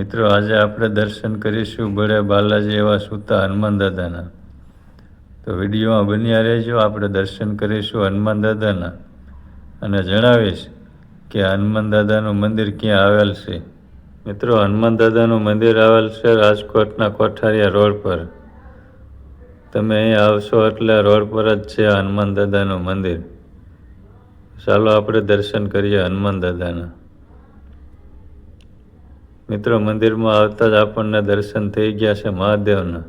મિત્રો, આજે આપણે દર્શન કરીશું બળે બાલાજી એવા સૂતા હનુમાન દાદાના તો વિડીયોમાં બન્યા રહેજો, આપણે દર્શન કરીશું હનુમાન દાદાના અને જણાવીશ કે હનુમાન દાદાનું મંદિર ક્યાં આવેલ છે. મિત્રો હનુમાન દાદાનું મંદિર આવેલ છે રાજકોટના કોઠારિયા રોડ પર. તમે અહીં આવશો એટલે રોડ પર જ છે હનુમાન દાદાનું મંદિર. ચાલો આપણે દર્શન કરીએ હનુમાન દાદાના મિત્રો, મંદિરમાં આવતા જ આપણને દર્શન થઈ ગયા છે મહાદેવના.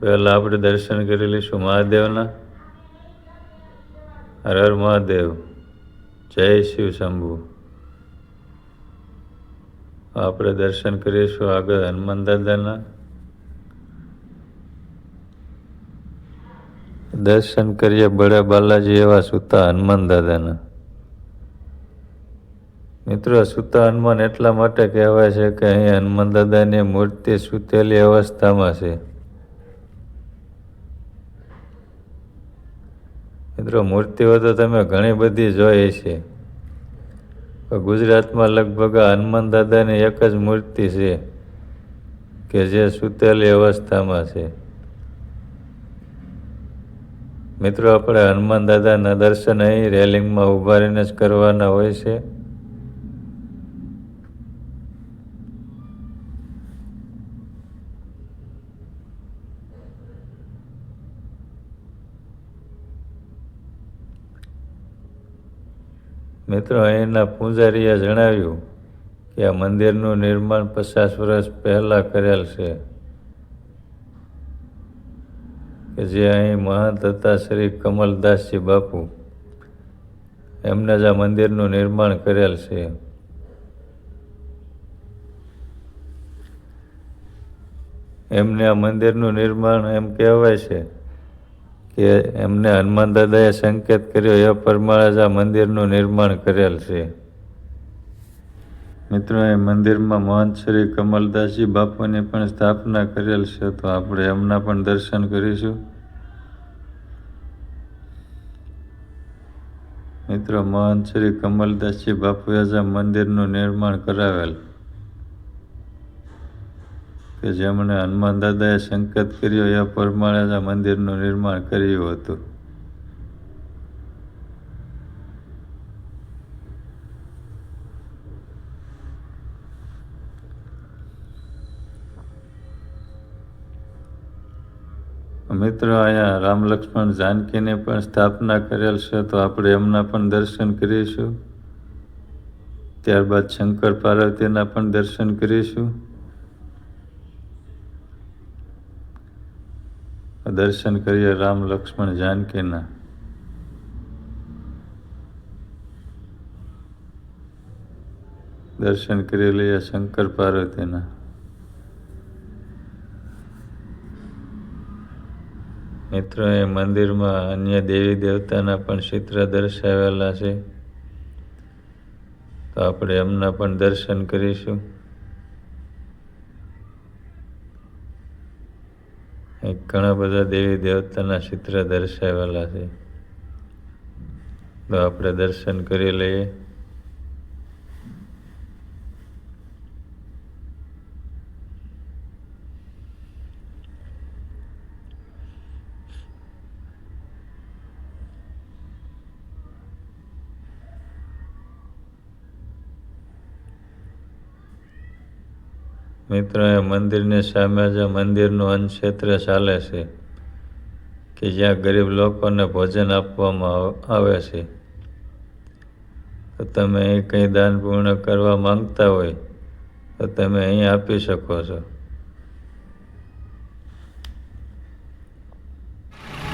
પહેલાં આપણે દર્શન કરી લઈશું મહાદેવના. હર હર મહાદેવ. જય શિવ શંભુ. આપણે દર્શન કરીશું આગળ હનુમાન દાદાના. દર્શન કરીએ બળે બાલાજી એવા સુતા હનુમાન દાદાના. મિત્રો, સૂતા હનુમાન એટલા માટે કહેવાય છે કે અહીં હનુમાન દાદાની મૂર્તિ સૂતેલી અવસ્થામાં છે. મિત્રો, મૂર્તિઓ તો તમે ઘણી બધી જોઈ છે ગુજરાતમાં લગભગ હનુમાન દાદાની એક જ મૂર્તિ છે કે જે સૂતેલી અવસ્થામાં છે. મિત્રો, આપણે હનુમાન દાદાના દર્શન અહીં રેલિંગમાં ઊભા રહીને જ કરવાના હોય છે. મિત્રો અહીંના પૂજારીએ જણાવ્યું કે આ મંદિરનું નિર્માણ પચાસ વર્ષ પહેલાં કરેલ છે. કે જે અહીં મહંત હતા શ્રી કમલદાસજી બાપુ. એમને જ આ મંદિરનું નિર્માણ કરેલ છે. એમને આ મંદિરનું નિર્માણ એમ કહેવાય છે. કે એમને હનુમાન દાદાએ સંકેત કર્યો એ પ્રમાણે આ મંદિરનું નિર્માણ કરેલ છે. મિત્રો, એ મંદિરમાં મહંત શ્રી કમલદાસજી બાપુની પણ સ્થાપના કરેલ છે, તો આપણે એમના પણ દર્શન કરીશું. મિત્રો, મહંત શ્રી કમલદાસજી બાપુએ જ મંદિરનું નિર્માણ કરાવેલ. કે જેમણે હનુમાન દાદાએ સંકેત કર્યો, એ પ્રમાણે આ મંદિરનું નિર્માણ કર્યું હતું. મિત્રો, અહીંયા રામ લક્ષ્મણ જાનકીની પણ સ્થાપના કરેલ છે, તો આપણે એમના પણ દર્શન કરીશું. ત્યારબાદ શંકર પાર્વતીના પણ દર્શન કરીશું. દર્શન કરીએ રામ લક્ષ્મણ જાનકીના. દર્શન કરી લઈએ શંકર પાર્વતીના. મિત્રો, એ મંદિરમાં અન્ય દેવી દેવતાના પણ ચિત્ર દર્શાવેલા છે. તો આપણે એમના પણ દર્શન કરીશું. ઘણા બધા દેવી દેવતાના ચિત્ર દર્શાવેલા છે. તો આપણે દર્શન કરી લઈએ. મિત્રો એ મંદિરની સામે જ મંદિરનું અન્ન ક્ષેત્ર ચાલે છે, કે જ્યાં ગરીબ લોકોને ભોજન આપવામાં આવે છે. તો તમે અહીં કંઈ દાન પૂર્ણ કરવા માંગતા હોય, તો તમે અહીં આપી શકો છો.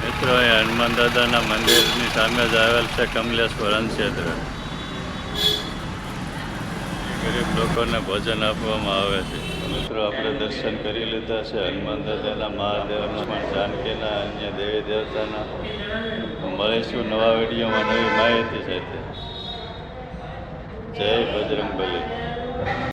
મિત્રો એ હનુમાન દાદાના મંદિરની સામે જ આવેલ છે કમલેશ્વર અન્ન ક્ષેત્ર ગરીબ લોકોને ભોજન આપવામાં આવે છે. મિત્રો, આપણે દર્શન કરી લીધા છે. હનુમાન દાદાના મહાદેવના પણ જાનકીના, અન્ય દેવી દેવતાના. મળીશું નવા વિડીયોમાં નવી માહિતી સાથે. જય બજરંગ બલી